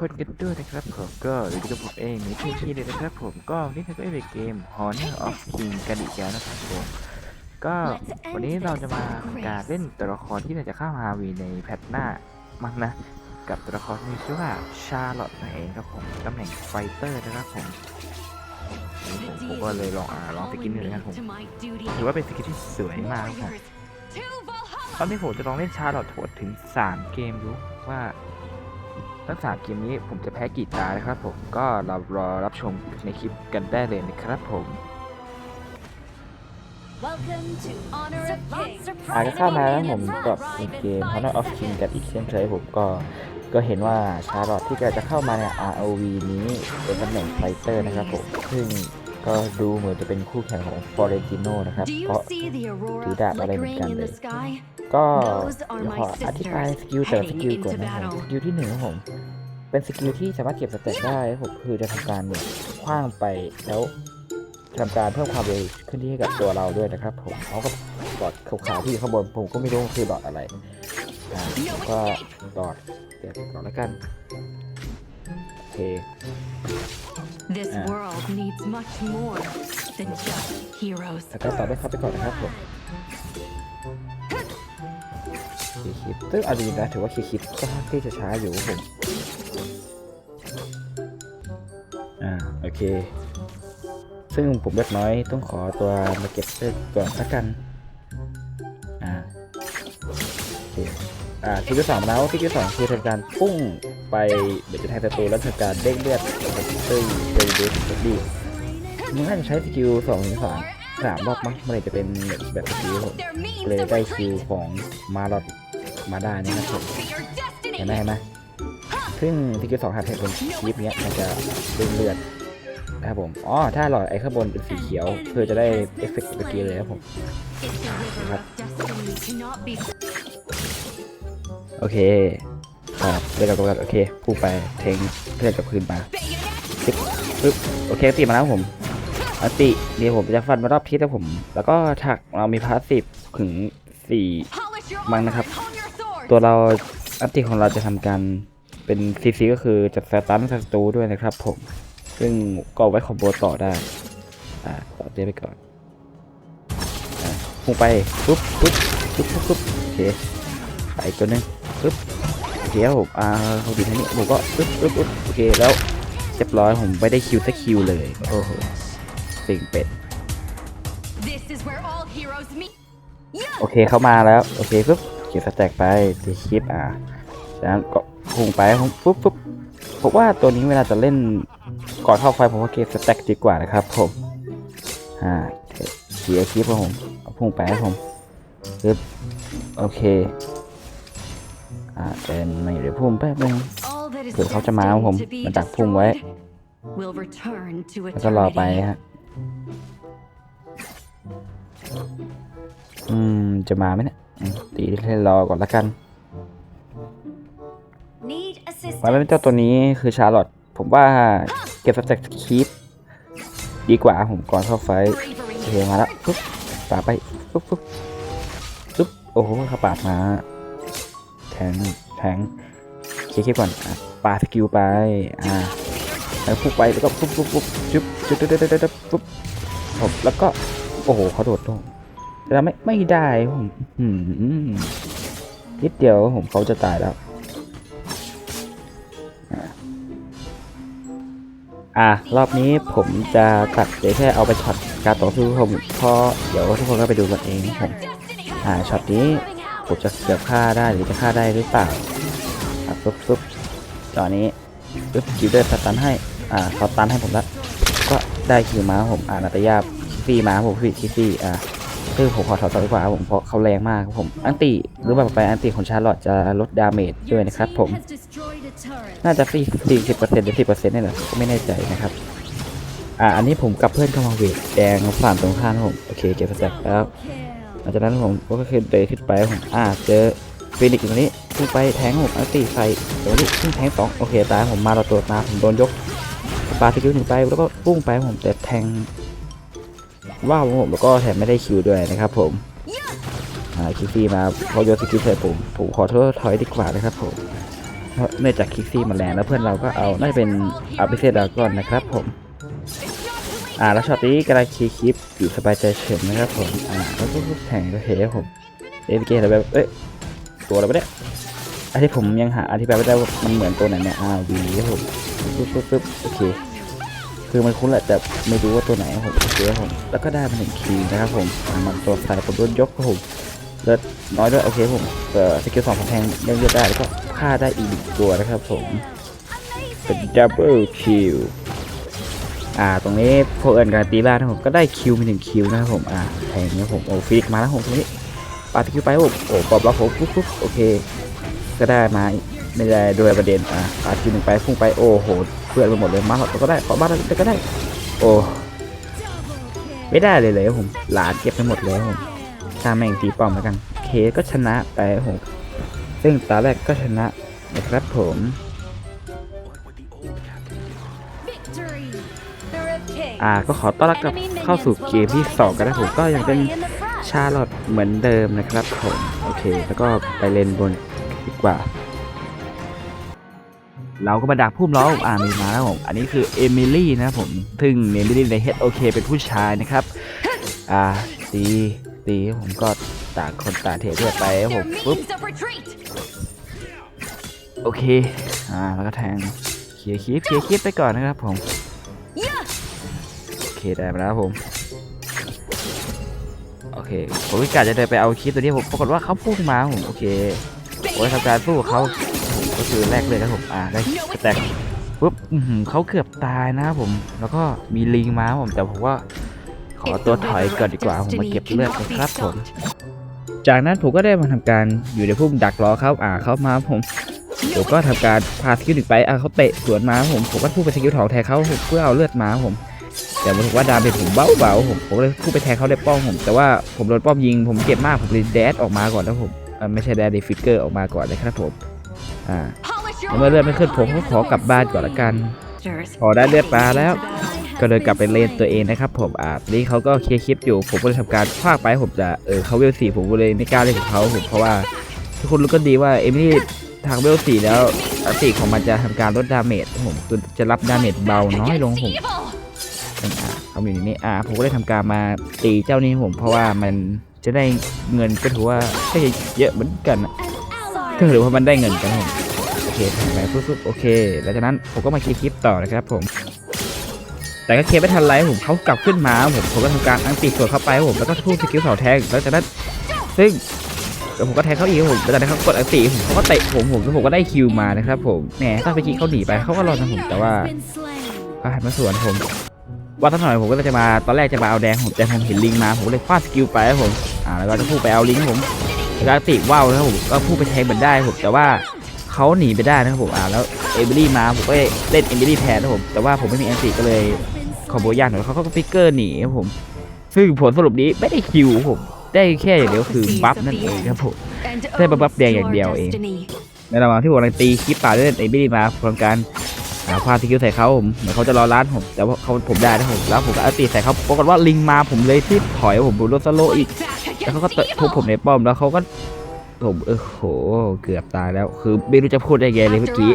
คนกันด้วยนะครับผมก็อยู่กับผมเองมีพี่พี่เลยนะครับผมก็วันนี่เราก็ได้เกม Honor of King กันอีกแล้วนะครับผมก็วันนี้เราจะมาการเล่นตัวละครที่เราจะเข้ามาวีในแพทหน้ามั้งนะ กับตัวละครที่มีชื่อว่าชาร์ลอตนั่นเองครับผมตำแหน่งไฟเตอร์นะครับผมผมผมก็เลยลองอ่าลองสกินดูนะครับผมถือว่าเป็นสกินที่สวยมากครับผมตอนนี้ผมจะลองเล่นชาร์ลอตโทดถึง 3 เกมดูว่า ทั้ง3เกมนี้ผมจะแพ้กี่ตานะครับผมก็เรารอรับชมในคลิปกันได้เลยนะครับผมอาจจะเข้ามาแล้วผมกับอีกเกม Honor of King กับอีกเช่นเคยผมก็ก็เห็นว่าชาร์ลอตที่กำลังจะเข้ามาใน ROV นี้เป็นตำแหน่งไฟเตอร์นะครับผมซึ่ง ก็ดูเหมือนจะเป็นคู่แข่งของ Florentino นะครับเพราะถือดาบอะไรเหมือนกันเลย ก็เดี๋ยวขออธิบายสกิลแต่ละสกิลก่อนนะครับสกิลที่หนึ่งครับผมเป็นสกิลที่สามารถเก็บสเตตได้ครับผมคือจะทำการเนี่ยคว้างไปแล้วทำการเพิ่มความเร็วขึ้นที่ให้กับตัวเราด้วยนะครับ ผมเขาก็ดอดขาวๆที่อยู่ข้างบนผมก็ไม่รู้ว่าคือดอดอะไรอ่าก็ดอดเดี๋ยวก่อนแล้วกันโอเค This Ah. world needs much more than just heroes. แล้วก็ต่อด้วยเข้าไปก่อนนะครับผมคีย์คิดซึ่งเอาจริงๆนะถือว่าคีย์คิดก็ค่อนข้างที่จะช้าอยู่ครับผมอ่าโอเค ซึ่งผมเล็กน้อยต้องขอตัวมาเก็บเลือดก่อนละกัน อ่าโอเค อ่าทีที่สองแล้วทีที่สองคือทำการพุ่งไปเดี๋ยวจะแทงศัตรูแล้วทำการเด้งเลือดซึ่งเป็นดสดีมันน่าจะใช้สกิลสองถึงสามสามรอบมั้งมันเลยจะเป็นแบบสกิลผมเลยได้คิวของมาลอดมาได้นี่นะครับเห็นไหมเห็นไหมซึ่งสกิลสองหากเห็นเป็นคลิปเนี้ยมันจะเด้งเลือดนะครับผมอ๋อถ้าหลอดไอ้ข้างบนเป็นสีเขียวคือจะได้เอฟเฟกต์สกิลเลยครับผม If the river of destiny cannot be โอเคครับเรียกกับตัวกันโอเคพุ่งไปเทงเพื่อนกลับคืนมาปึ๊บปึ๊บโอเคตีมาแล้วผมอันติเดี๋ยวผมจะฟันมารอบทิศแล้วผม แล้วก็ถักเรามีพาสซีฟถึงสี่มังนะครับ ตัวเราอันติของเราจะทำการเป็นซีซีก็คือจะสตันศัตรูด้วยนะครับ ผม ซึ่งก็ไว้คอมโบต่อได้ อ่าต่อเจ๊ไปก่อนอ่าพุ่งไปปุ๊บปุ๊บปุ๊บปุ๊บโอเคไปอีกตัวหนึง ปุ๊บโอเคครับผมอ่าเขาดีท่านี้ผมก็ปุ๊บปุ๊บปุ๊บโอเคแล้วเรียบร้อยผมไม่ได้คิวสักคิวเลยโอ้โหสิงเป็ด This is where all heroes meet. โอเคเข้ามาแล้วโอเคปุ๊บเขียนสแต็กไปตีคลิปอ่าจากนั้นก็พุ่งไปพุ่งปุ๊บปุ๊บผมว่าตัวนี้เวลาจะเล่นก่อนเข้าไฟผมว่าเกมสแต็กดีกว่านะครับผมอ่าเขียร์คลิปครับผมเอาพุ่งไปครับผมปึ๊บโอเค อ่าเดินไม่เดี๋ยวพุ่งแป๊บนึง All that is เผื่อเขาจะมาครับผม destined to be มันดักพุ่งไว้ destroyed will return to แล้วก็รอไป eternity. ฮะอืมจะมาไหมเนี่ยอืมตีให้รอก่อนละกัน Need มาเป็น assistance. เจ้าตัวนี้คือชาร์ลอตผมว่าเก็บสแต็กคีปดีกว่าผมก่อนเข้าไฟท์ Bravery โอเคมาแล้วปุ๊บปาดไปปุ๊บปุ๊บปุ๊บโอ้โหเขาปาดมา แทงแทงเคลียร์คลิปก่อนอะปาสกิลไปอ่าแล้วปุ๊บไปแล้วก็ปุ๊บปุ๊บปุ๊บจุ๊บจุ๊บจุ๊บจุ๊บจุ๊บปุ๊บผมแล้วก็โอ้โหเขาโดดลงแต่ไม่ไม่ได้ผมอืมนิดเดียวผมเขาจะตายแล้วอะรอบนี้ผมจะตัดเดี๋ยวแค่เอาไปช็อตการต่อสู้ผมเพราะเดี๋ยวทุกคนก็ไปดูกันเองผมอ่าช็อตนี้ ผมจะเกือบฆ่าได้หรือจะฆ่าได้หรือเปล่าอะปุ๊บปุ๊บจอนี้ปุ๊บคิวเดอร์สตันให้ อ่าเขาตันให้ผมแล้วก็ได้คิวม้าผม อ่านาตยาคิฟฟี่มาผมพี่คิฟฟี่ อ่าซึ่งผมขอถอดต่อดีกว่าผมเพราะเขาแรงมากครับผม อันติหรือแบบไปอันติของชาร์ลอตจะลดดาเมจด้วยนะครับผม น่าจะสี่สี่สิบเปอร์เซ็นต์หรือสิบเปอร์เซ็นต์นี่แหละไม่แน่ใจนะครับ อ่า อันนี้ผมกับเพื่อนเข้ามาเวทแดงฝั่งตรงข้ามผม โอเค เก็บสแต็กแล้ว ลังจากนั้นผมก็คือเดินขึ้นไปผมอ่าเจอฟินิกซ์อยู่ตรงนี้พุ่งไปแทงผมอัลติใส่เดี๋ยวนี้พุ่งแทงสองโอเคตายผมมาเราตัวมาผมโดนยกปาสกิลหนึ่งไปแล้วก็พุ่งไปผมแต่แทงว่าวผมแล้วก็แถมไม่ได้คิวด้วยนะครับผมอ่าคิฟฟี่มาพอโยนสกิลใส่ผมผมขอโทษถอยดีกว่านะครับผมเพราะเนื่องจากคิกซี่มันแรงแล้วเพื่อนเราก็เอาน่าจะเป็นอาบิเซดากอนนะครับผม อ่าแล้วช็อตนี้กำลังคีย์คลิปอยู่สบายใจเฉินะครับผมอ่าแล้วก็แข่งก็เฮ้ผมเอฟเกอะไรแบบเอ้ยตัวอะไรวะเนี่ยอันที่ผมยังหาอธิบายไม่ได้ว่ามันเหมือนตัวไหนเนี่ยอ่าวีครับผมปึ๊บปึ๊บปึ๊บโอเคคือมันคุ้นแหละแต่ไม่รู้ว่าตัวไหนครับผมโอเคครับผมแล้วก็ได้มาหนึ่งคีย์นะครับผมมันตัวสายผมโดนยกครับผมเลือดน้อยด้วยโอเคผมเอ่อสกิลสองของแทงยังเลือดได้แล้วก็ฆ่าได้อีกตัวนะครับผมเป็นดับเบิลคิว อ่าตรงนี้พวกเอิญการนตีบ้านนะผมก็ได้คิวมีหนึ่งคิวนะครับผมอ่าแทงนะครับผมโอ้ฟิกมาแล้วผมตรงนี้ปาดคิวไปผมโอ้ปอบล็อกผมปุ๊บปุ๊บโอเค ก็ได้มาไม่ได้โดยประเด็นอ่าปาดคิวหนึ่งไปพุ่งไปโอ้โหเพื่อนไปหมดเลยมาหลอดก็ได้ขอบ้านก็ได้ โอ้ไม่ได้เลยเลยผมหลานเก็บไปหมดเลยครับผมถ้าแม่งตีป้อมแล้วกันเคก็ชนะไปผมซึ่งตาแรกก็ชนะนะครับผม อ่าก็ขอต้อนรับกลับเข้าสู่เกมที่ 2 กันนะผมก็ยังเป็นชาลอตเหมือนเดิมนะครับผมโอเค แล้วก็ไปเลนบนดีกว่า เราก็มาดักพุ่มล้อมอ่ามีมาแล้วผมอันนี้คือเอมิลี่นะผมซึ่งเอมิลี่ใน HOK เป็นผู้ชายนะครับ อ่าตีตีผมก็ต่างคนต่างเทเพื่อไปผมปุ๊บโอเคอ่าแล้วก็แทงเคลียร์คลิปเคลียร์คลิปไปก่อนนะครับผม ได้มาแล้วผม โอเค ผมวิกาจะเดินไปเอาคลิปตัวนี้ผมปรากฏว่าเขาพุ่งมาผมโอเคผมจะทำการสู้เขาก็คือแรกเลยนะผมอ่าได้สแต็กปุ๊บเขาเกือบตายนะผม แล้วก็มีลิงมาผมแต่ผมว่าขอตัวถอยก่อนดีกว่าผมมาเก็บเลือดก่อนครับผมจากนั้นผมก็ได้มาทำการอยู่ในพุ่มดักรอเขาอ่าเขามาผมผมก็ทำการพาสกิลหนึ่งไปอะเขาเตะสวนมาผมผมก็พูดไปสกิลถองแทนเขาเพื่อเอาเลือดมาผม แต่ผมว่าดาเมจผมเบาเบาๆผมผมเลยพูดไปแทงเขาได้ป้อมผม แต่ว่าผมโดนป้อมยิง ผมเจ็บมากผมเลยแดดออกมาก่อนแล้วผมเอ่อไม่ใช่แดดเดฟิกเกอร์ออกมาก่อนเลยครับผมอ่าเมื่อเลือดไม่ขึ้นผมก็ขอกลับบ้านก่อนละกันพอได้เลือดมาแล้ว ก็เดินกลับไปเลนตัวเองนะครับผมอ่านี่เขาก็เคลียร์คลิปอยู่ผมก็เลยทำการคว้างไปผมจะเออเขาเวลสี่ผมก็เลยไม่กล้าเล่นกับเขาผมเพราะว่าทุกคนรู้กันดีว่าเอมิลี่ทางเวลสี่แล้วอัติของมันจะทำการลดดาเมจผมคือจะรับดาเมจเบาน้อยลงผม อ่าเขามีอยู่นี่อ่าผมก็ได้ทำการมาตีเจ้านี้ผม เพราะว่ามันจะได้เงินก็ถือว่าได้เยอะเหมือนกันอะก็ถือว่ามันได้เงินกันผมโอเคทำไปปุ๊บๆโอเคหลังจากนั้นผมก็มาเคลียร์คลิปต่อนะครับผมแต่ก็เคลียร์ไม่ทันไรผมเขากลับขึ้นมาผมผมก็ทำการอังตีสวนเข้าไปผมแล้วก็พูดสกิลเสาแทงแล้วจากนั้นซึ่งผมก็แทงเขาอีกผมแล้วจากนั้นเขากดอังตีผมเขาก็เตะผมผมแล้วผมก็ได้คิวมานะครับผมแหมถ้าไปกี้เขาหนีไปเขาก็รอดนะผมแต่ว่าก็หันมาสวนผม ว่าตั้งหน่อยผมก็จะมาตอนแรกจะมาเอาแดงผมแต่ผมเห็นลิงมาผมเลยฟาดสกิลไปครับผมอ่าแล้วก็จะพูดไปเอาลิงผมแล้วก็ติว่าวนะครับผมก็พูดไปแทงเหมือนได้ผมแต่ว่าเขาหนีไปได้นะครับผมอ่าแล้วเอเบอรี่มาผมก็เล่นเอเบอรี่แทนนะครับผมแต่ว่าผมไม่มีแอนติก็เลยคอโบยากหน่อยเขาก็ฟิกเกอร์หนีครับผม ซึ่งผลสรุปนี้ไม่ได้คิวผมได้แค่อย่างเดียวคือบัฟนั่นเองครับผมได้บัฟแดงอย่างเดียวเองในระหว่างที่ผมกำลังตีคลิปป่าเล่นไอ้บี้มาผมทำการ หาพาสกิลใส่เขาผมเหมือนเขาจะรอร้านผม แต่ว่าเขาผมได้นะผมแล้วผมก็อาตีใส่เขาปรากฏว่าลิงมาผมเลยที่ถอยผมโดนรถสโลอีกแล้วเขาก็เตะทุบผมในป้อมแล้วเขาก็ผมเออโหเกือบตายแล้วคือไม่รู้จะพูดได้ไงเลยเมื่อกี้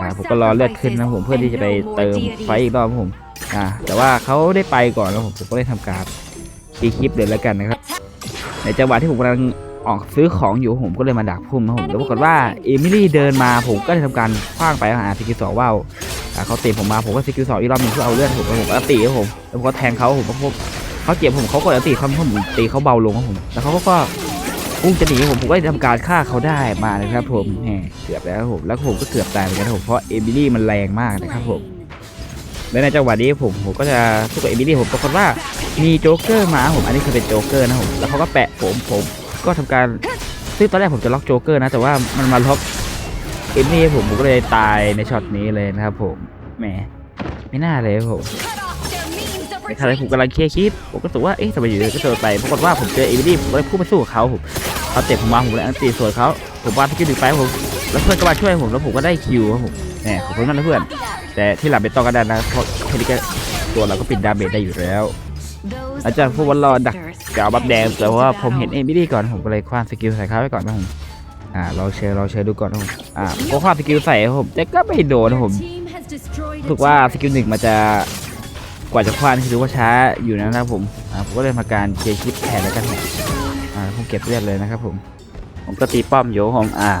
อ่าผมก็รอเลือดขึ้นนะผมเพื่อที่จะไปเติมไฟอีกรอบผมอ่าแต่ว่าเขาได้ไปก่อนแล้วผมผมก็ได้ทำการคีคลิปเลยแล้วกันนะครับในจังหวะที่ผมกำลัง ออกซื้อของอยู่ผมก็เลยมาดักพุ่มนะผมแล้วปรากฏว่าเอมิลี่เดินมาผมก็เลยทำการคว้างไปหาสกิลสองว่าวอ่าเขาตีผมมาผมก็สกิลสองอีกรอบหนึงเพื่อเอาเลือดผมแล้วผมก็ตีครับผมแล้วผมก็แทงเขาผมก็พบเขาเจ็บผมเขาก็ตีเขาผมตีเขาเบาลงครับผมแล้วเขาก็พุ่งจะหนีผมผมก็เลยทำการฆ่าเขาได้มานะครับผมแหมเกือบแล้วครับผมแล้วผมก็เกือบตายเหมือนกันครับผมเพราะเอมิลี่มันแรงมากนะครับผมและในจังหวะนี้ผมผมก็จะสู้กับเอมิลี่ผมปรากฏว่ามีโจ๊กเกอร์มาผมอันนี้คือเป็นโจ๊กเกอร์นะผมแล้วเขาก็แปะผมผม ก็ทำการซึ่งตอนแรกผมจะล็อกโจ๊กเกอร์นะ แต่ว่ามันมาล็อกเอมมี่ผมผมก็เลยตายในช็อตนี้เลยนะครับผมแหมไม่น่าเลยครับผมในขณะที่ผมกำลังเคลียร์คลิปผมก็รู้สึกว่าเอ๊ะทำไมอยู่ดีก็เจอไปปรากฏว่าผมเจอเอมิลี่ผมก็เลยพุ่งไปสู้กับเขาผมเขาเตะผมมาผมเลยอันตีสวนเขาผมวาดที่คิวดึงไปผมแล้วเพื่อนก็มาช่วยผมแล้วผมก็ได้คิวครับผมแหมขอบคุณมากนะเพื่อน แต่ที่หลังไม่ต้องก็ได้นะเพราะแค่นี้ก็ตัวเราก็ปิดดาเมจได้อยู่แล้วอาจารย์พูดว่ารอดัก กาบับแดงแต่ว่าผมเห็นเอมิลี่ก่อนผมก็เลยคว้าสกิลใส่เขาไว้ก่อนนะผมอ่าลองเชิญลองเชิญดูก่อนนะผมอ่าก็คว้าสกิลใส่ผมแต่ก็ไม่โดนนะผมรู้สึกว่าสกิลหนึ่งมันจะกว่าจะคว้านคือว่าช้าอยู่นะครับผมอ่าผมก็เลยมาการเคลียร์คลิปแทนแล้วกันผมอ่าผมเก็บเลือดเลยนะครับผมผมก็ตีป้อมโยผมอ่า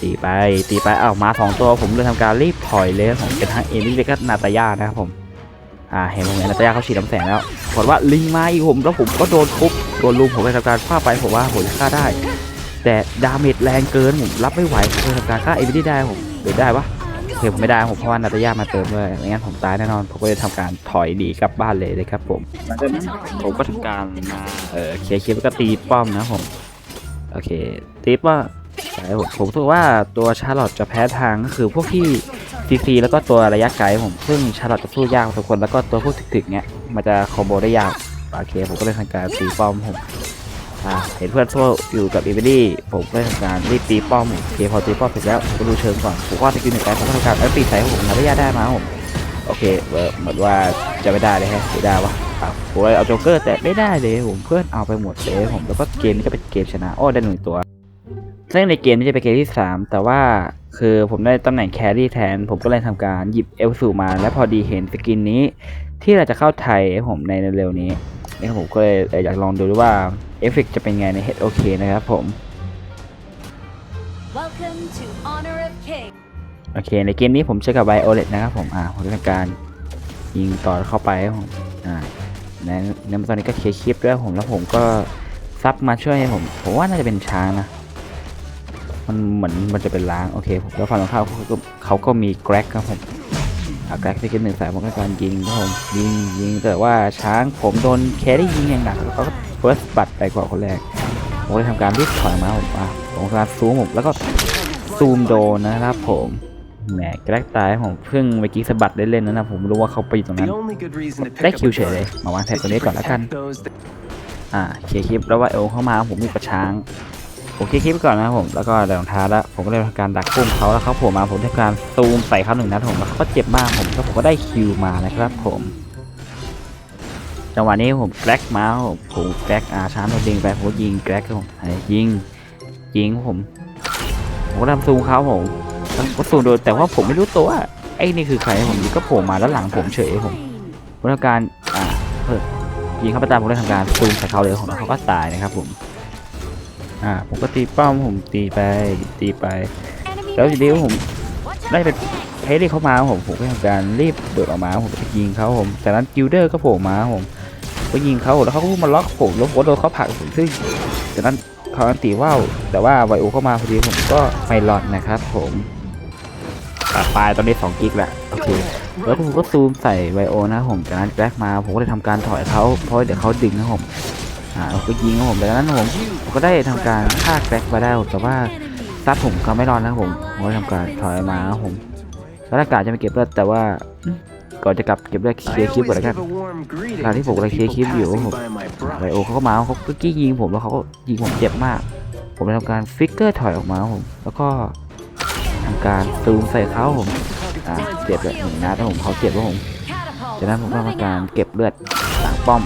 ตีไปตีไปเอ้ามาสองตัวผมเลยทำการรีบถอยเลยผมเป็นทั้งเอมิลี่และก็นาตาย่านะครับผม อ่าเห็นผมเห็นนาตาย่าเขาฉีดน้ำแสงแล้วผลว่าลิงมาอีกผมแล้วผมก็โดนทุบโดนลุมผมเลยทำการฟาดไปผมว่าผมจะฆ่าได้ แต่ดาเมจแรงเกินผมรับไม่ไหวผมเลยทำการฆ่าเอมิลี่ได้ผมหรือได้ปะเฮ้ยผมไม่ได้ผมเพราะว่านาตาย่ามาเติมด้วยไม่งั้นผมตายแน่นอนผมก็เลยทำการถอยหนีกลับบ้านเลยเลยครับผมหลังจากนั้นผมก็ทำการมาเออเคลียร์คลิปแล้วก็ตีป้อมนะผมโอเคตีป้อมใช่ผมผมรู้สึกว่าตัวชาร์ลอตจะแพ้ทางก็คือพวกที่ ซีซีแล้วก็ตัวระยะไกลผมซึ่งชาร์ลอตจะสู้ยากพอสมควรแล้วก็ตัวพวกถึกๆเนี้ยมันจะคอมโบได้ยากโอเคผมก็เลยทำการตีป้อมผมอ่าเห็นเพื่อนโซ่อยู่กับอีเวดี้ผมก็เลยทำการรีบตีป้อมโอเคพอตีป้อมเสร็จแล้วผมก็ดูเชิงก่อนผมว่าสกิลหนึ่งไปผมก็ทำการเอ้ยตีใส่ผมนาตาย่าได้มาผมโอเคเหมือนว่าจะไม่ได้เลยฮะไม่ได้วะอะผมเลยเอาโจ๊กเกอร์แต่ไม่ได้เลยผมเพื่อนเอาไปหมดเลยผมแล้วก็เกมนี้ก็เป็นเกมชนะโอ้ได้หนึ่งตัว ซึ่งในเกมนี้จะเป็นเกมที่ 3 แต่ว่าคือผมได้ตำแหน่งแครี่แทน ผมก็เลยทำการหยิบเอลสูมา และพอดีเห็นสกินนี้ ที่เราจะเข้าไทยให้ผมในเร็วๆนี้นี่ผมก็เลยเอ่ออยากลองดูว่าเอฟเฟกจะเป็นไงใน HOK นะครับผม Welcome to Honor of King. โอเค ในเกมนี้ผมเจอกับไวโอเลตนะครับผม อ่าผมจะทำการยิงต่อเข้าไปครับผม อ่าในในตอนนี้ก็เคลียร์คลิปด้วยผมแล้วผมก็ซับมาช่วยให้ผม ผมว่าน่าจะเป็นช้างนะ มันเหมือนมันจะเป็นล้างโอเคผมแล้วฝั่งตรงข้ามเขาก็เขาก็มีแกร็กครับผมอ่าแกร็กที่เป็นหนึ่งสายผมก็การยิงครับผมยิงยิงแต่ว่าช้างผมโดนแครี่ยิงอย่างหนักแล้วเขาก็เฟิร์สบัตไปกว่าคนแรกผมเลยทำการรีบถอยมาผมอ่าผมทำการซูมผมแล้วก็ซูมโดนนะครับผมแหมแกรกตายผมเพิ่งเมื่อกี้สะบัดได้เล่นๆนะนะผมไม่รู้ว่าเขาไปอยู่ตรงนั้น The only good reason to pick ได้ up คิว a เฉยเลย drug มาวางแท็ก is ตัว to นี้ก่อนแล้วกัน protect those that อ่าเคลียร์คลิปแล้วว่าเอลเข้ามาผมมีประช้าง ผมคลียร์คลิปก่อนนะครับผมแล้วก็ได้รองเท้าแล้วผมก็เลยทำการดักปุ่มเขาแล้วเขาโผล่มาผมทำการซูมใส่เขาหนึ่งนัดผมแล้วเขาก็เจ็บมากผมแล้วผมก็ได้คิวมานะครับผมจังหวะนี้ผมแกรกมาผมผมแกรกอาช้างโดนยิงไปผมยิงแกรกผมยิงยิงผมผมก็ทำซูมเขาผมก็ซูมโดนแต่ว่าผมไม่รู้ตัวไอ้นี่คือใครผมก็โผล่มาแล้วหลังผมเฉยผมผมทำการอ่าเพิ่มยิงเข้าไปตามผมได้ทำการซูมใส่เขาเลยของเขาก็ตายนะครับผม อ่าผมก็ตีป้อมผมตีไปตีไป Enemy แล้วทีนี้ผม Watch out ได้เป็น for เฮลี่เข้ามาผมผมก็ทำการรีบโดดออกมาผมไปยิงเขาผมแต่นั้นกิลเดอร์ก็โผล่มาผมก็ยิงเขาแล้วเขาก็มาล็อกผมแล้วผมก็โดนเขาผลักผมซึ่งจากนั้นเขาอันตีว่าวแต่ว่าไวโอเข้ามาพอดีผมก็ไม่รอดนะครับผมตัดปลายตอนนี้2กิกแหละโอเคแล้วผมก็ซูมใส่ไวโอนะผมจากนั้นแกร็กมาผมก็เลยทำการถอยเขาเพราะเดี๋ยวเขาดึงนะผม อ่าผมก็ยิงนะผมจากนั้นผมผมก็ได้ทำการฆ่าแกร็กมาได้แต่ว่าซัดผมเขาไม่รอดนะผมผมก็ทำการถอยมานะผมแล้วอากาศจะไม่เก็บเลือดแต่ว่าอืมก่อนจะกลับเก็บเลือดเคลีย I ร์คลิปก่อน always แล้วกัน give a warm greeting ขณะที่ผมกำลังเคลียร์คลิปอยู่ to ผม passing by my ไว brush. โอเขาก็มาเขาก็กี้ยิงผมแล้วเขาก็ยิงผมเจ็บมาก ผมเลยทำการฟิกเกอร์ถอยออกมาครับผมแล้วก็ทำการซูมใส่เขาผมอ่าเจ็บเลยหนึ่งนัดแล้วผมเขาเจ็บแล้วผม catapult. จากนั้นผมก็ Moving ทำการ out. เก็บเลือดหลังป้อม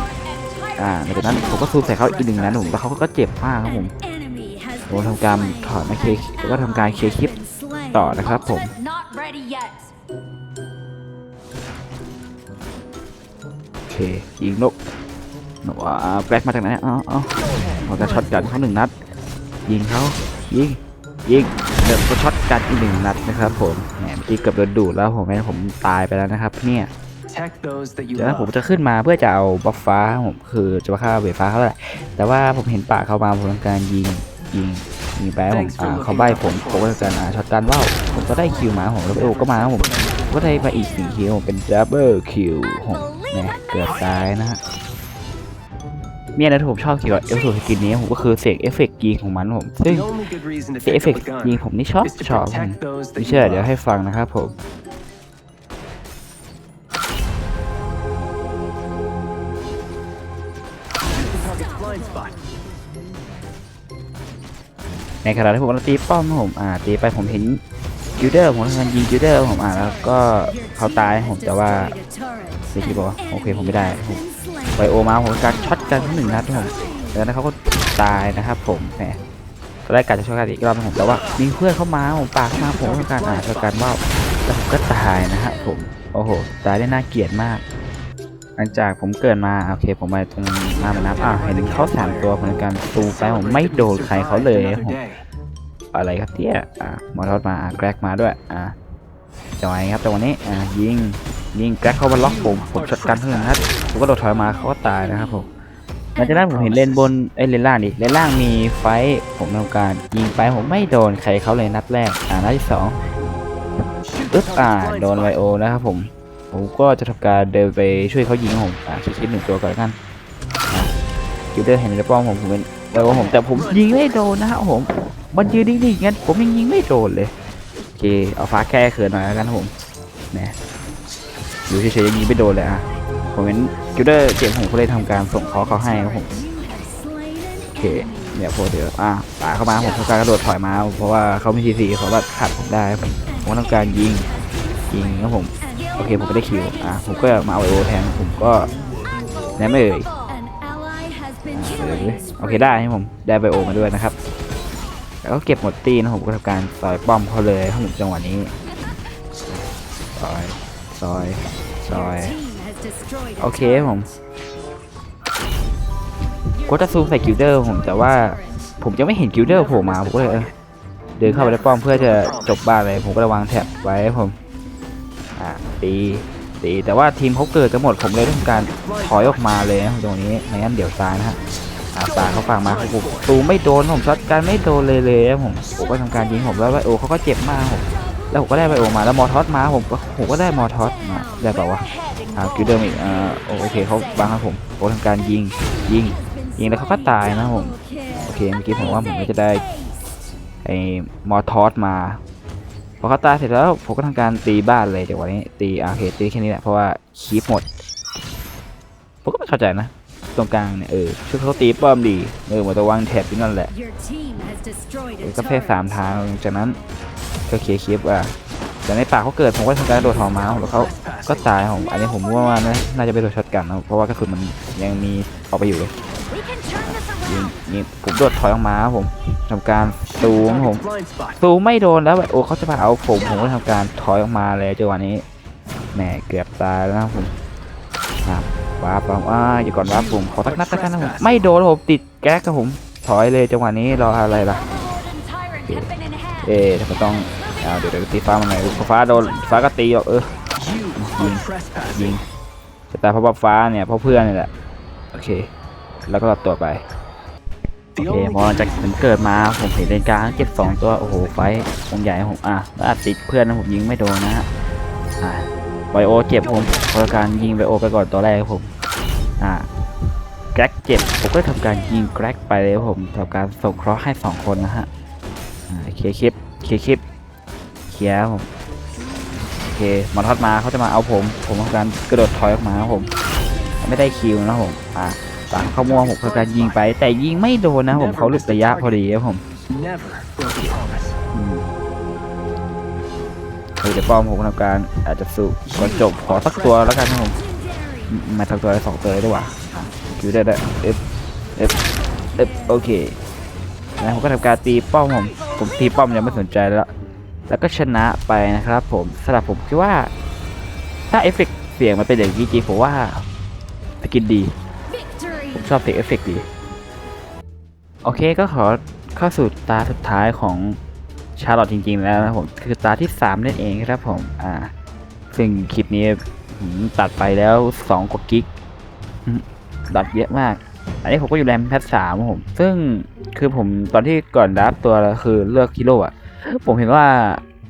อ่าหลังจากนั้นผมก็ซูมใส่เขาอีกหนึ่งนัดผมแล้วเขาก็เจ็บมากครับผมผมทำการถอดมาเคลียร์แล้วก็ทำการเคคลิปต่อนะครับผมโอเคยิงนกนกอ่าแบล็กมาจากไหนอ๋ออ๋อเราจะช็อตกันเขาหนึ่งนัด ยิงเขายิงยิงเดี๋ยวก็ช็อตกันอีกหนึ่งนัดนะครับผมแหมเมื่อกี้เกือบโดนดูดแล้วผมไม่ผมตายไปแล้วนะครับเนี่ย Protect those that you จากนั้นผม love. จะขึ้นมาเพื่อจะเอาบัฟฟ้าผมคือจะมาฆ่าเวฟ้าเขาแหละแต่ว่าผมเห็นป่าเขามาผมทำการยิงยิงยิงไปผมอ่าเขาใบผมผมก็ทำการอ่าช็อตกันว่าวผมก็ได้คิวมาผมแล้วโอ้ก็มาผมก็ได้มาอีกสี่คิวเป็นดับเบิลคิวผมเนี่ยเกือบตายนะฮะเนี่ยนะที่ผมชอบเกี่ยวกับเอฟเฟกต์สกินนี้ผมก็คือเสียงเอฟเฟกต์ยิงของมันผมซึ่ง The only good reason to เสียงเอฟ pick เฟก up ต์ a ยิง gun ผมนี่ชอบ is to ชอบผม protect those ไม่ that เชื่อ you เดี๋ยว love. ให้ฟังนะครับผม ในขณะที่ผมกำลังตีป้อมผมอ่าตีไปผมเห็นกิลเดอร์ผมทำการยิงกิลเดอร์ผมอ่าแล้วก็เขาตายผมแต่ว่าเสียชีวิบอกว่าโอเคผมไม่ได้ผมไวโอมาผมการช็อตกันทั้งหนึ่งนัดผมแล้วนั้นเขาก็ตายนะครับผมแหมตอนแรกกะจะช่วยกันอีกรอบผมแต่ว่ามีเพื่อนเข้ามาผมปากมาผมก็ทำการอ่านช่วยกันว่าแล้วผมก็ตายนะฮะผมโอ้โหตายได้น่าเกลียดมาก หลังจากผมเกิดมาโอเคผมมาตรงหน้าม่น้ำอ่าเห็นเขาสามตัวผมทำการตูไปผมไม่โดนใครเขาเลยผมอะไรครับเนี่ยอ่ามอทอดมาแกรกมาด้วยอ่าจังหวะนี้ครับจังหวะนี้อ่ายิงยิงแกรกเข้ามาล็อกผมผมช็อตกันเพื่อนนครับผมก็โดดถอยมาเขาก็ตายนะครับผมหลังจากนั้นผมเห็นเลนบนเอ้เลนล่างดิเลนล่างมีไฟผมทำการ ยิงไปผมไม่โดนใครเขาเลยนัดแรกอ่านัดที่สองอึ๊บอ่าโดนไวโอนะครับผม ผมก็จะทำการเดินไปช่วยเขายิงผมอ่าช่วยคิดหนึ่งตัวก่อนแล้วกันคิวเดอร์เห็นในป้อมผมผมเป็นไวโอผมแต่ผมยิงไม่โดนนะครับผมมันยืนนิ่งๆงั้นผมยังยิงไม่โดนเลยโอเคเอาฟ้าแก้เขินหน่อยแล้วกันผมแหมอยู่เฉยๆยังยิงไม่โดนเลยอะผมเห็นกิลเดอร์เจ็บผมก็เลยทำการส่งเขาเขาให้ครับผมโอเคเนี่ยพอเดี๋ยวอะป่าเข้ามาผมทำการกระโดดถอยมา เพราะว่าเขามีทีซีเขาว่าขัดผมได้ผมผมก็ทำการยิงยิงครับผม โอเคผมก็ได้คิวอะผมก็มาเอาไอโอแทนผมก็แน่ไม่เอ่ย An ally has been เออ killed. โอเคได้ให้ผมได้ไบโอมาด้วยนะครับ แล้วก็เก็บหมดตีนะผมก็ทำการซอยป้อมเขาเลยครับผมจังหวะนี้ซอยซอยซอย Team has destroyed a โอเคครับผมก็จะซูมใส่กิลเดอร์ผมแต่ว่าผมจะไม่เห็นกิลเดอร์โผล่มาผมก็เลยเออเดินเข้าไปในป้อมเพื่อจะจบบ้านเลยผมก็เลยวางแท็บไว้ครับผมอ่า ตีตีแต่ว่าทีมเขาเกิดกันหมดผมเลยต้องการถอยออกมาเลยนะตรงนี้ไม่งั้นเดี๋ยวตายนะฮะอาตาเขาฟังมาผมตูไม่โดนผมช็อตกันไม่โดนเลยเลยผมผมก็ทำการยิงผมแล้วไบโอเขาก็เจ็บมากผมแล้วผมก็ได้ไบโอมาแล้วมอทอสมาผมก็ผมก็ได้มอทอสมาได้เปล่าวะอ่าคิวเดอร์อีกอ่าโอเคเขาบังครับผมผมทำการยิงยิงยิงแล้วเขาก็ตายนะผมโอเคเมื่อกี้ผมว่าผมก็จะได้ไอ้มอทอสมา อเขาตายเสร็จแล้วผมก็ทำการตีบ้านเลยจังหวะนี้ตีอ่าโอเคตีแค่นี้แหละเพราะว่าคีปหมดผมก็ไม่เข้าใจนะ ตรงกลางเนี่ยเออช่วยเขาตีป้อมดีเออเหมือนตัววางแถบอยู่นั่นแหละ Your team has destroyed เอ a อก็แค่ turret. สามทางจากนั้นก็เคลียร์คลิปอะแต่ในป่าเขาเกิดผมก็ทำการกระโดดถอมาแล้วเขาก็ตายผมอันนี้ผมว่าว่านะน่าจะเป็นตัวช็อตกันนะเพราะว่ากระสุนมันยังมีออกไปอยู่เลย We can turn this ยิง around. ยิงผมโดดถอยออกมาครับผมทำการซูมครับผม Blind spot. ซูมไม่โดนแล้วแบบโอ้เขาจะมาเอาผมผมก็ทำการถอยออกมาเลยจังหวะนี้แหมเกือบตายแล้วนะครับผมครับว้าปั๊มอ่าอยู่ก่อนว้าผมขอตักนัดตักกันนะผมไม่โดนผมติดแก๊กครับผมถอยเลยจังหวะนี้รออะไรล่ะ Lord and Tyrant have been enhanced. เอ๊ะทำไมต้องอ่าเดี๋ยวเดี๋ยวตีฟ้ามาหน่อยฟ้าโดนฟ้าก็ตีออกเออ You are trespassing. ยิงจะตายเพราะว่าฟ้าเนี่ยเพราะเพื่อนนี่แหละโอเค แล้วก็รับตัวไป โอ The เค only พอหลังจากผมเกิดมาผมเห็นเลนกลางเก็บสองตัวโอ้โหไฟคงใหญ่ผมอะแล้วอัดติดเพื่อนนะผมยิงไม่โดนนะฮะอ่าไบโอเจ็บผมเพราะการยิงไบโอไปก่อนตัวแรกครับผมอ่าแกร็กเจ็บผมก็ทำการยิงแกร็กไปเลยครับผมทำการส่งเคราะห์ให้สองคนนะฮะอ่าเคลียร์คลิปเคลียร์คลิปเคลียร์ครับผมโอเคมาทอดมาเขาจะมาเอาผม ผมทำการกระโดดถอยออกมาครับผม ไม่ได้คิวนะผมอ่า ต่างเข้าม่วงผมทำการยิงไป แต่ยิงไม่โดนนะผมเขาหลุดระยะพอดีครับผม never broke a promise. อืมเฮ้ยเดี๋ยวป้อมผมทำการอาจจะสู้ก่อนจบขอสักตัวแล้วกันนะผม Legendary. อืมมาสักตัวเลยสองตัวเลยดีกว่าคิวได้ได้เอฟเอฟเอฟโอเคแล้วผมก็ทำการตีป้อมผมผมตีป้อมยังไม่สนใจแล้ว แล้วก็ชนะไปนะครับ ผมสำหรับผมคิดว่า ถ้าเอฟเฟกต์เสียงมันเป็นอย่างนี้จริงผมว่าสกินดี Victory. ผม ชอบเสียงเอฟเฟกต์ดี โอเคก็ขอเข้าสู่ตาสุดท้ายของชาร์ลอตจริงๆแล้วนะผมคือตาที่3นั่นเองครับผมอ่าซึ่งคลิปนี้ผมตัดไปแล้ว2กว่ากิกตัดเยอะมาก อันนี้ผมก็อยู่แรมแพทสามผม ซึ่งคือผมตอนที่ก่อนรับตัวคือเลือกกิโลอะผมเห็นว่า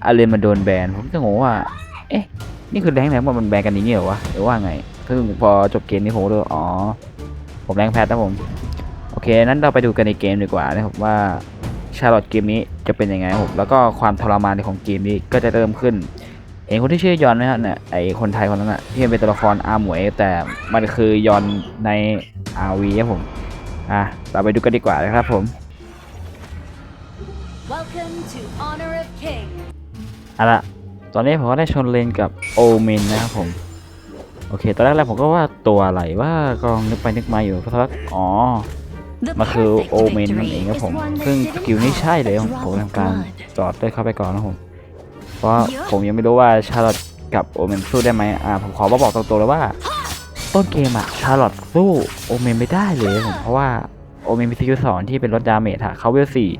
อาเลนมันโดนแบน ผมจะงงว่า เอ๊ะ นี่คือแรงแรงว่ามันแบนกันอย่างนี้เหรอวะหรือว่าไง ซึ่งพอจบเกมนี้ผมก็รู้อ๋อ ผมแรงแพทนะผม โอเค นั้นเราไปดูกันในเกมดีกว่านะครับว่าชาร์ลอตเกมนี้จะเป็นยังไงครับผมแล้วก็ความทรมานของเกมนี้ก็จะเริ่มขึ้นเห็นคนที่ชื่อยอนไหมครับเนี่ยไอคนไทยคนนั้นอะที่เป็นตัวละครอาหมวย แต่มันคือยอนในอาวีครับผมอะเราไปดูกันดีกว่านะครับผม Welcome to Honor of King. เอาละตอนนี้ผมก็ได้ชนเลนกับโอเมนนะครับผมโอเค ตอนแรกๆผมก็ว่าตัวอะไรว่ากำลองนึกไปนึกมาอยู่สักพักอ๋อมันคือโอเมนนั่นเองครับผม ซึ่งสกิลนี้ใช่เลยของผมทำการจอดด้วยเข้าไปก่อนนะผม เพราะว่าผมยังไม่รู้ว่าชาร์ลอตกับโอเมนสู้ได้ไหมอ่าผมขอมาบอกตรงๆเลยว่า ต้นเกมอะชาร์ลอตสู้โอเมนไม่ได้เลยผมเพราะว่าโอเมนมีสกิลสอนที่เป็นลดดาเมจฮะเขาเวลสี่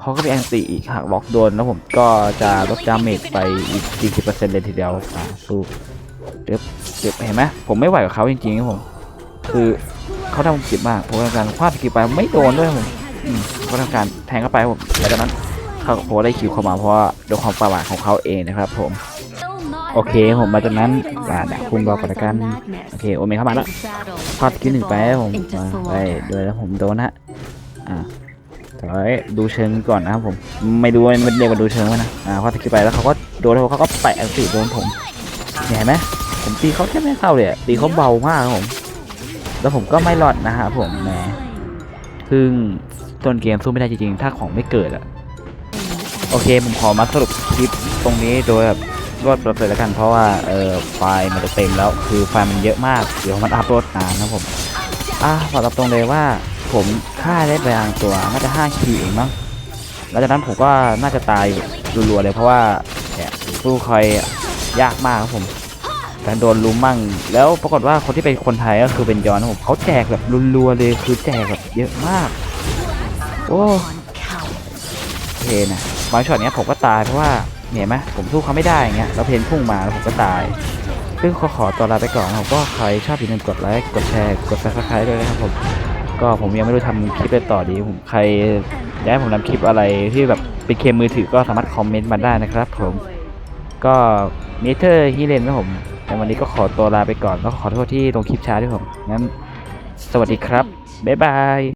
เขาก็มีแอนติอีกหากล็อกโดนแล้วผมก็จะลดดาเมจไปอีก 40%เลยทีเดียวอ่าสู้ เดี๋ยวเดี๋ยวเห็นไหมผมไม่ไหวกับเขาจริงๆครับผม คือเขาทำผมเจ็บมากผมทำการคว้าสกิลไปไม่โดนด้วยผมเขาทำการแทงเข้าไปผมแล้วจากนั้นเขาโพได้คิวเข้ามาเพราะโดยความประมาทของเขาเองนะครับ ผม โอเคผมมาจากนั้นอ่าดี๋ยวคุณรอก่อนละกันโอเคโอเมเข้ามาแล้วพอดกินหนึ่งไปผมไปโดยแล้วผมโดนฮะอ่าแต่ว่าเอ้ยดูเชิงก่อนนะครับผมไม่ดูมันเรียกว่าดูเชิงไหมนะอ่าพอตะกี้ไปแล้วเขาก็โดนแล้วเขาก็แปะอันติโดนผมเห็นไหม ผมตีเขาแทบไม่เข้าเลยอะตีเขาเบามากครับผม แล้วผมก็ไม่รอดนะฮะผมแหมซึ่งต้นเกมสู้ไม่ได้จริงๆ ถ้าของไม่เกิดอะโอเคผมขอมาสรุปคลิปตรงนี้โดยแบบรวดเร็วเลยแล้วกัน เพราะว่าเออไฟล์มันจะเต็มแล้วคือไฟล์มันเยอะมาก เดี๋ยวมันอัพโหลดนานนะผมอะขอรับตรงเลยว่าผมฆ่าได้ไปบางตัวน่าจะ5คิวเองมั้งหลังจากนั้นผมก็น่าจะตายรัวๆเลยเพราะว่าเนี่ยสู้คอยยากมากครับผม การโดนลุมมั่ง แล้วปรากฏว่าคนที่เป็นคนไทยก็คือเป็นยอนครับผมเขาแจกแบบรัวๆเลยคือแจกแบบเยอะมาก โอ้โอเคนะบางช็อตเนี้ยผมก็ตายเพราะว่าเห็นไหมผมสู้เขาไม่ได้เงี้ยแล้วเพนพุ่งมาแล้วผมก็ตาย ซึ่งขอขอตัวลาไปก่อนนะครับก็ใครชอบอย่าลืมกดไลค์กดแชร์กด subscribe ด้วยนะครับผมก็ผมยังไม่รู้ทำคลิปไปต่อดีผมใครอยากให้ผมทำคลิปอะไรที่แบบเป็นเคมมือถือก็สามารถคอมเมนต์มาได้นะครับผมก็เมเตอร์ฮีเลนนะผม แต่วันนี้ก็ขอตัวลาไปก่อนก็ขอโทษที่ลงคลิปช้าด้วยผมงั้น สวัสดีครับ บ๊ายบาย